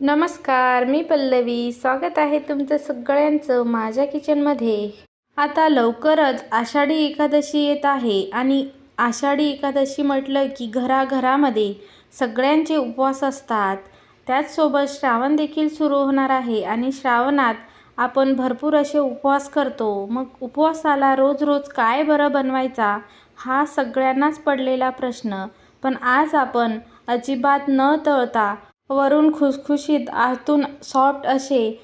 नमस्कार मी पल्लवी. स्वागत आहे तुमचं सगळ्यांचं माझ्या किचनमध्ये. आता लवकरच आषाढी एकादशी येत आहे आणि आषाढी एकादशी म्हटलं की घराघरामध्ये सगळ्यांचे उपवास असतात. त्याचसोबत श्रावण देखील सुरू होणार आहे आणि श्रावणात आपण भरपूर असे उपवास करतो. मग उपवासाला रोज रोज काय बरं बनवायचा हा सगळ्यांनाच पडलेला प्रश्न. पण आज आपण अजिबात न तळता वरून खुसखुशीत आतून सॉफ्ट असे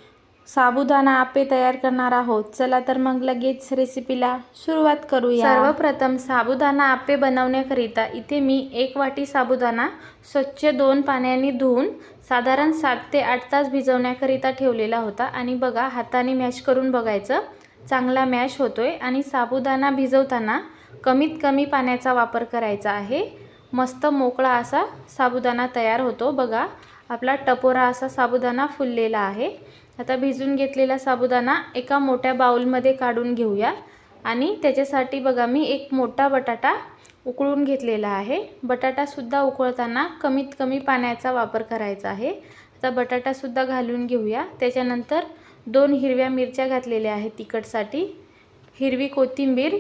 साबुदाणा आपे तयार करणार आहोत. चला तर मग लगेच रेसिपीला सुरुवात करूया. सर्वप्रथम साबुदाणा आपे बनवण्याकरिता इथे मी एक वाटी साबुदाणा स्वच्छ दोन पाण्याने धुवून साधारण सात ते आठ तास भिजवण्याकरिता ठेवलेला होता. आणि बघा हाताने मॅश करून बघायचं चांगला मॅश होतोय. आणि साबुदाणा भिजवताना कमीत कमी पाण्याचा वापर करायचा आहे. मस्त मोकळा असा साबुदाणा तयार होतो. बघा आपला टपोरा असा साबुदाणा फुललेला आहे. आता भिजून घेतलेला साबुदाणा एका मोठ्या बाऊलमध्ये काढून घेऊया. आणि त्याच्यासाठी बघा मी एक मोठा बटाटा उकळून घेतलेला आहे. बटाटासुद्धा उकळताना कमीत कमी पाण्याचा वापर करायचा आहे. आता बटाटासुद्धा घालून घेऊया. त्याच्यानंतर दोन हिरव्या मिरच्या घातलेल्या आहेत तिखटसाठी. हिरवी कोथिंबीर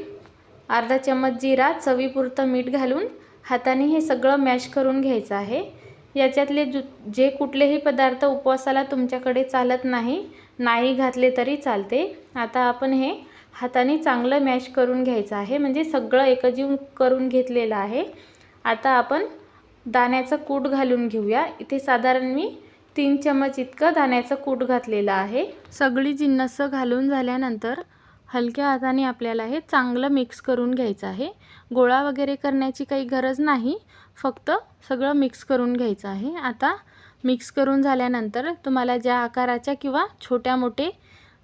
अर्धा चम्मच जिरा चवीपुरतं मीठ घालून हाताने हे सगळं मॅश करून घ्यायचं आहे. याच्यातले जु जे कुठलेही पदार्थ उपवासाला तुमच्याकडे चालत नाही नाही घातले तरी चालते. आता आपण हे हाताने चांगलं मॅश करून घ्यायचं आहे. म्हणजे सगळं एकजीव करून घेतलेलं आहे. आता आपण दाण्याचं कूट घालून घेऊया. इथे साधारण मी तीन चमच इतकं दाण्याचं कूट घातलेलं आहे. सगळी जिन्नस घालून झाल्यानंतर हलक्या हाताने आपल्याला हे चांगलं मिक्स करून घ्यायचं आहे. गोळा वगैरे करण्याची काही गरज नाही. फक्त सगळं मिक्स करून घ्यायचं आहे. आता मिक्स करून झाल्यानंतर तुम्हाला ज्या आकाराच्या किंवा छोट्या मोठे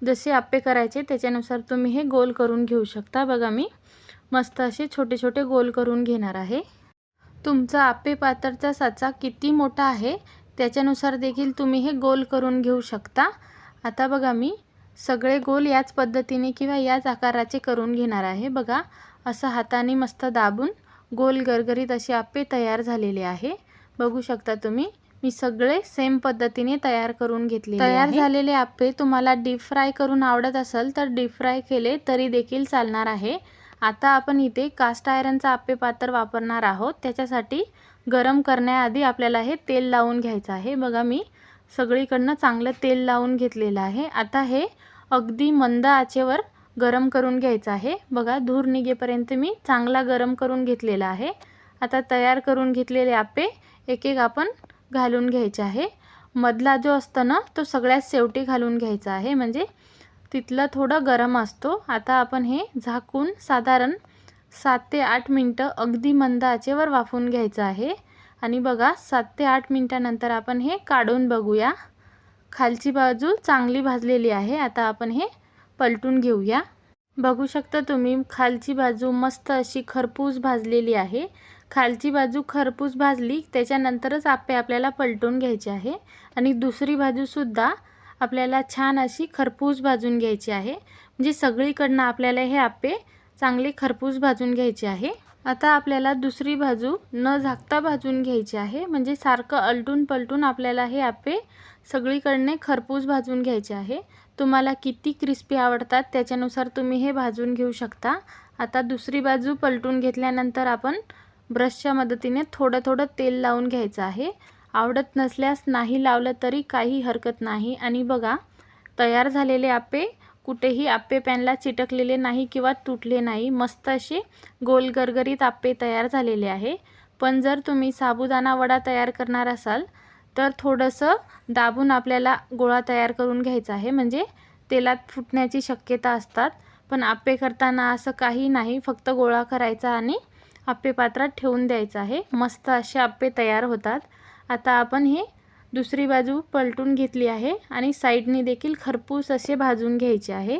जसे आप्पे करायचे त्याच्यानुसार तुम्ही हे गोल करून घेऊ शकता. बघा मी मस्त असे छोटे छोटे गोल करून घेणार आहे. तुमचा आप्पे पातळचा साचा किती मोठा आहे त्याच्यानुसार देखील तुम्ही हे गोल करून घेऊ शकता. आता बघा मी सगळे गोल याच पद्धतीने किंवा याच आकाराचे करून घेणार आहे. बघा असं हाताने मस्त दाबून गोल गरगरीत असे आप्पे तयार झालेले आहे. बघू शकता तुम्ही मी सगळे सेम पद्धतीने तयार करून घेतले तयार झालेले आप्पे तुम्हाला डीप फ्राय करून आवडत असेल तर डीप फ्राय केले तरी देखील चालणार आहे. आता आपण इथे कास्ट आयरनचा आप्पे पात्र वापरणार आहोत. त्याच्यासाठी गरम करण्याआधी आपल्याला हे तेल लावून घ्यायचं आहे. बघा मी सगळीकडनं चांगलं तेल लावून घेतलेलं आहे. आता हे अगदी मंद आचेवर गरम करून घ्यायचं आहे. बघा धूर निघेपर्यंत मी चांगला गरम करून घेतलेला आहे. आता तयार करून घेतलेले आपे एक एक आपण घालून घ्यायचे आहे. मधला जो असतो ना तो सगळ्यात शेवटी घालून घ्यायचा आहे. म्हणजे तिथलं थोडं गरम असतो. आता आपण हे झाकून साधारण सात ते आठ मिनटं अगदी मंद आचेवर वाफवून घ्यायचं आहे. आणि बघा सात ते आठ मिनटानंतर आपण हे काढून बघूया. खालची बाजू चांगली भाजलेली आहे. आता आपण हे पलटून घेऊया. बघू शकता तुम्ही खालची बाजू मस्त अशी खरपूस भाजलेली आहे. खालची बाजू खरपूस भाजली त्याच्यानंतरच आप्पे आपल्याला पलटून घ्यायचे आहे. आणि दुसरी बाजूसुद्धा आपल्याला छान अशी खरपूस भाजून घ्यायची आहे. म्हणजे सगळीकडनं आपल्याला हे आप्पे चांगले खरपूस भाजून घ्यायचे आहे. आता आपल्याला दुसरी बाजू न झाकता भाजून घ्यायची आहे. म्हणजे सारखं अलटून पलटून आपल्याला हे आप्पे सगळीकडने खरपूस भाजून घ्यायचे आहे. तुम्हाला किती क्रिस्पी आवडतात त्याच्यानुसार तुम्ही हे भाजून घेऊ शकता. आता दुसरी बाजू पलटून घेतल्यानंतर आपण ब्रशच्या मदतीने थोडं थोडं तेल लावून घ्यायचं आहे. आवडत नसल्यास नाही लावलं तरी काही हरकत नाही. आणि बघा तयार झालेले आपे कुठेही आप्पे पॅनला चिटकलेले नाही किंवा तुटले नाही मस्त असे गोल गरगरीत आप्पे तयार झालेले आहे. पण जर तुम्ही साबुदाणा वडा तयार करणार असाल तर थोडंसं दाबून आपल्याला गोळा तयार करून घ्यायचा आहे. म्हणजे तेलात फुटण्याची शक्यता असतात पण आप्पे करताना असं काही नाही फक्त गोळा करायचा आणि आप्पे पात्रात ठेवून द्यायचं आहे. मस्त असे आप्पे तयार होतात. आता आपण हे दुसरी बाजू पलटून घेतली आहे आणि साईडने देखील खरपूस असे भाजून घ्यायचे आहे.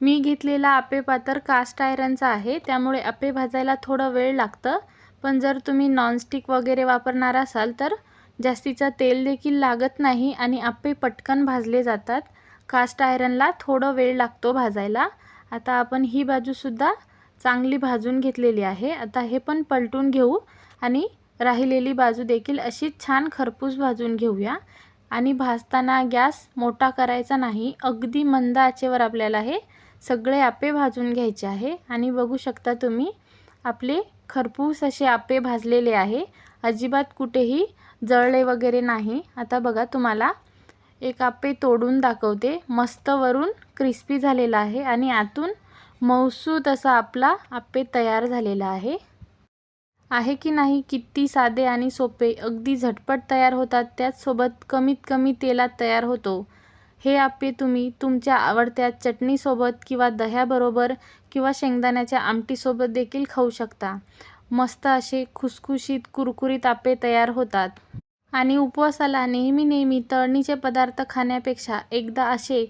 मी घेतलेला आप्पे पातर कास्ट आयरनचा आहे त्यामुळे आप्पे भाजायला थोडं वेळ लागतं. पण जर तुम्ही नॉनस्टिक वगैरे वापरणार असाल तर जास्तीचं तेल देखील लागत नाही आणि आप्पे पटकन भाजले जातात. कास्ट आयरनला थोडं वेळ लागतो भाजायला. आता आपण ही बाजूसुद्धा चांगली भाजून घेतलेली आहे. आता हे पण पलटून घेऊ आणि राहिलेली बाजू देखील अशी छान खरपूस भाजून घेऊया. आणि भाजताना गॅस मोठा करायचा नाही अगदी मंद आचेवर आपल्याला हे सगळे आपे भाजून घ्यायचे आहे. आणि बघू शकता तुम्ही आपले खरपूस असे आपे भाजलेले आहे. अजिबात कुठेही जळले वगैरे नाही. आता बघा तुम्हाला एक आपे तोडून दाखवते. मस्त वरून क्रिस्पी झालेला आहे. आणि आतून मौसूत असा आपला आप्पे तयार झालेला आहे. आहे की नाही किती साधे आणि सोपे अगदी झटपट तयार होतात त्याचसोबत कमीत कमी तेलात तयार होतो. हे आप्पे तुम्ही तुमच्या आवडत्या चटणीसोबत किंवा दह्याबरोबर किंवा शेंगदाण्याच्या आमटीसोबत देखील खाऊ शकता. मस्त असे खुसखुशीत कुरकुरीत आपे तयार होतात. आणि उपवासाला नेहमी नेहमी तळणीचे पदार्थ खाण्यापेक्षा एकदा असे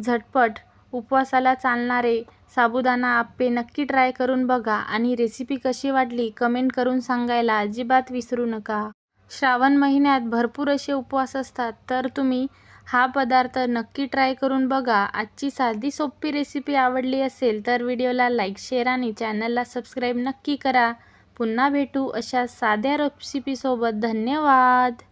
झटपट उपवासाला चालणारे साबुदाणा आप्पे नक्की ट्राय करून बघा आणि रेसिपी कशी वाटली कमेंट करून सांगायला अजिबात विसरू नका. श्रावण महिन्यात भरपूर असे उपवास असतात तर तुम्ही हा पदार्थ नक्की ट्राय करून बघा. आजची साधी सोपी रेसिपी आवडली असेल तर व्हिडिओला लाईक शेअर आणि चॅनलला सबस्क्राईब नक्की करा. पुन्हा भेटू अशा साध्या रेसिपीसोबत धन्यवाद!